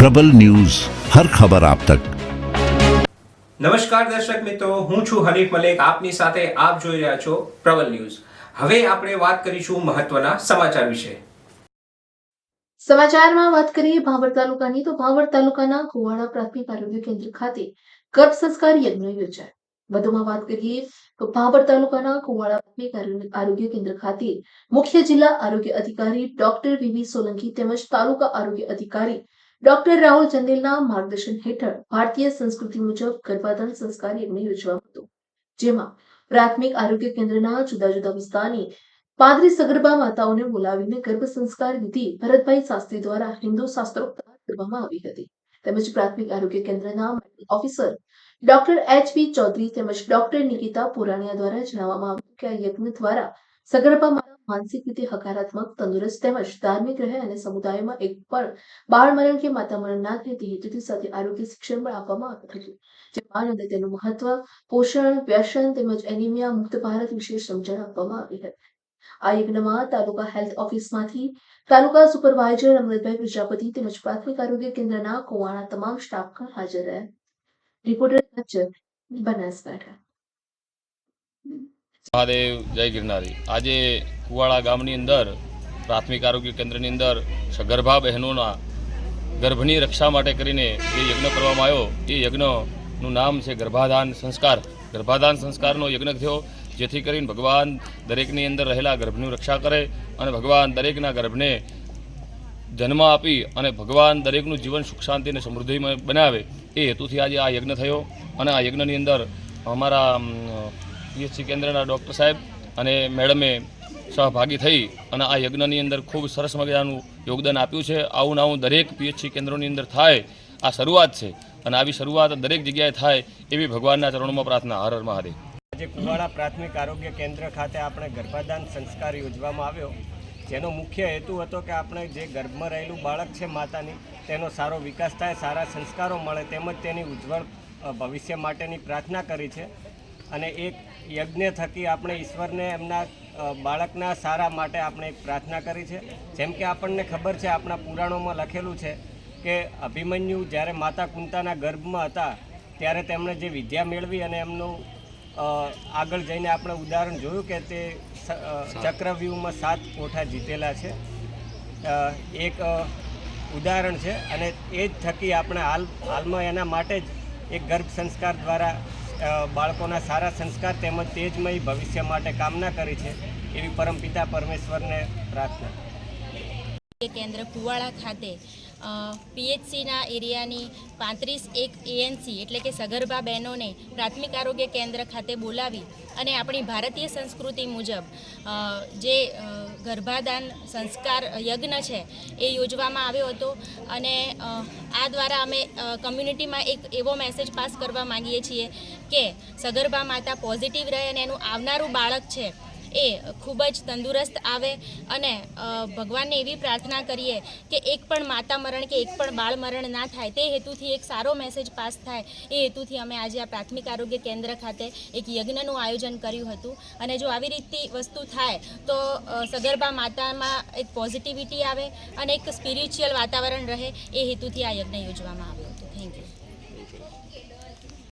પ્રબલ news હર ખબર આપ તક. નમસ્કાર દર્શક મિત્રો હું છું હરીફ મલેક. આપની સાથે આપ જોઈ રહ્યા છો પ્રબલ ન્યૂઝ. હવે આપણે વાત કરીશું મહત્વના સમાચાર વિશે. સમાચારમાં વાત કરીએ ભાવર તાલુકાની તો ભાવર તાલુકાના કુવાડા પ્રાથમિક આરોગ્ય કેન્દ્ર ખાતે ગર્ભ સંસ્કાર યજ્ઞ યોજાય. વધુમાં વાત કરીએ તો ભાભર તાલુકાના કુવાડા પ્રાથમિક આરોગ્ય કેન્દ્ર ખાતે મુખ્ય જિલ્લા આરોગ્ય અધિકારી ડોક્ટર વીવી સોલંકી તેમજ તાલુકા આરોગ્ય અધિકારી ડોક્ટર રાહુલ ચંદેલના માર્ગદર્શન હેઠળ ભારતીય સંસ્કૃતિ મુજબ ગર્ભાધાન સંસ્કાર યજ્ઞ યોજવામાં હતો, જેમાં પ્રાથમિક આરોગ્ય કેન્દ્રના જુદા જુદા વિસ્તારની પાંત્રીસ સગર્ભા માતાઓને બોલાવીને ગર્ભ સંસ્કાર વિધિ ભરતભાઈ શાસ્ત્રી દ્વારા હિન્દુ શાસ્ત્રોક્ત કરવામાં આવી હતી. તેમજ પ્રાથમિક આરોગ્ય કેન્દ્રના officer doctor H P Chaudhary તેમજ ડોક્ટર નિકિતા પુરાણિયા દ્વારા જણાવવામાં આવ્યું કે આ યજ્ઞ દ્વારા સગર્ભા માનસિક રીતે હકારાત્મક, તંદુરસ્ત તેમજ ધાર્મિક રહે અને સમુદાયમાં એક પણ બાળ મરણ કે માતા મરણ ના થાય તે હેતુથી સાથે આરોગ્ય શિક્ષણ પણ આપવામાં આવ્યું હતું જેમાં અને તેનું મહત્વ, પોષણ, વ્યસન તેમજ એનિમિયા મુક્ત ભારત વિશે સમજણ આપવામાં આવી હતી. આ યજ્ઞમાં તાલુકા હેલ્થ ઓફિસમાંથી તાલુકા સુપરવાઇઝર અમૃતભાઈ પ્રજાપતિ તેમજ પ્રાથમિક આરોગ્ય કેન્દ્રના કુવાણા તમામ સ્ટાફ પણ હાજર રહ્યા. રિપોર્ટર બનાસકાંઠા. મહાદેવ જય ગિરનારી. આજે કુવાડા ગામની અંદર, પ્રાથમિક આરોગ્ય કેન્દ્રની અંદર સગર્ભા બહેનોના ગર્ભની રક્ષા માટે કરીને જે યજ્ઞ કરવામાં આવ્યો, એ યજ્ઞનું નામ છે ગર્ભાધાન સંસ્કાર. ગર્ભાધાન સંસ્કારનો યજ્ઞ થયો, જેથી કરીને ભગવાન દરેકની અંદર રહેલા ગર્ભની રક્ષા કરે અને ભગવાન દરેકના ગર્ભને જન્મ આપી અને ભગવાન દરેકનું જીવન સુખ, શાંતિ અને સમૃદ્ધિમય બનાવે, એ હેતુથી આજે આ યજ્ઞ થયો. અને આ યજ્ઞની અંદર અમારા પીએચસી કેન્દ્રના ડૉક્ટર સાહેબ અને મેડમે સહભાગી થઈ અને આ યજ્ઞની અંદર ખૂબ સરસ મજાનું યોગદાન આપ્યું છે. આવું નાવું દરેક પીએચસી કેન્દ્રોની અંદર થાય, આ શરૂઆત છે અને આવી શરૂઆત દરેક જગ્યાએ થાય એવી ભગવાનના ચરણોમાં પ્રાર્થના. હર હર મહાદેવ. આજે કુવાડા પ્રાથમિક આરોગ્ય કેન્દ્ર ખાતે આપણે ગર્ભાધાન સંસ્કાર યોજવામાં આવ્યો. જેનો મુખ્ય હેતુ હતો કે આપણે જે ગર્ભમાં રહેલું બાળક છે માતાની, તેનો સારો વિકાસ થાય, સારા સંસ્કારો મળે, તેમજ તેની ઉજ્જવળ ભવિષ્ય માટેની પ્રાર્થના કરી છે. અને એક યજ્ઞ થકી આપણે ઈશ્વરને એમના બાળકના સારા માટે આપણે એક પ્રાર્થના કરી છે. જેમ કે આપણને ખબર છે આપણા પુરાણોમાં લખેલું છે કે અભિમન્યુ જ્યારે માતા કુંતાના ગર્ભમાં હતા ત્યારે તેમણે જે વિદ્યા મેળવી અને એમનું આગળ જઈને આપણે ઉદાહરણ જોયું કે તે ચક્રવ્યૂહમાં સાત કોઠા જીતેલા છે. એક ઉદાહરણ છે અને એ જ થકી આપણે હાલ હાલમાં એના માટે જ એક ગર્ભ સંસ્કાર દ્વારા બાળકોના સારા સંસ્કાર તેમજ તેજમય ભવિષ્ય માટે કામના કરી છે એવી પરમપિતા પરમેશ્વરને પ્રાર્થના. કેન્દ્ર કુવાડા ખાતે પીએચસીના એરિયાની પાંત્રીસ એક એએનસી એટલે કે સગર્ભા બહેનોને પ્રાથમિક આરોગ્ય કેન્દ્ર ખાતે બોલાવી અને આપણી ભારતીય સંસ્કૃતિ મુજબ જે ગર્ભાદાન સંસ્કાર યજ્ઞ છે એ યોજવામાં આવ્યો હતો અને આ દ્વારા અમે કમ્યુનિટીમાં એક એવો મેસેજ પાસ કરવા માંગીએ છીએ કે સગર્ભા માતા પોઝિટિવ રહે અને એનું આવનારું બાળક છે એ ખૂબ જ તંદુરસ્ત આવે અને ભગવાનને એવી પ્રાર્થના કરીએ કે એક પણ માતા મરણ કે એક પણ બાળ મરણ ના થાય. તે હેતુથી એક સારો મેસેજ પાસ થાય. એ હેતુથી અમે આજે આ પ્રાથમિક આરોગ્ય કેન્દ્ર ખાતે એક યજ્ઞનું આયોજન કર્યું હતું. અને જો આવી રીતની વસ્તુ થાય, તો સગર્ભા માતામાં એક પોઝિટિવિટી આવે અને એક સ્પિરિચ્યુઅલ વાતાવરણ રહે. એ હેતુથી આ યજ્ઞ યોજવામાં આવ્યો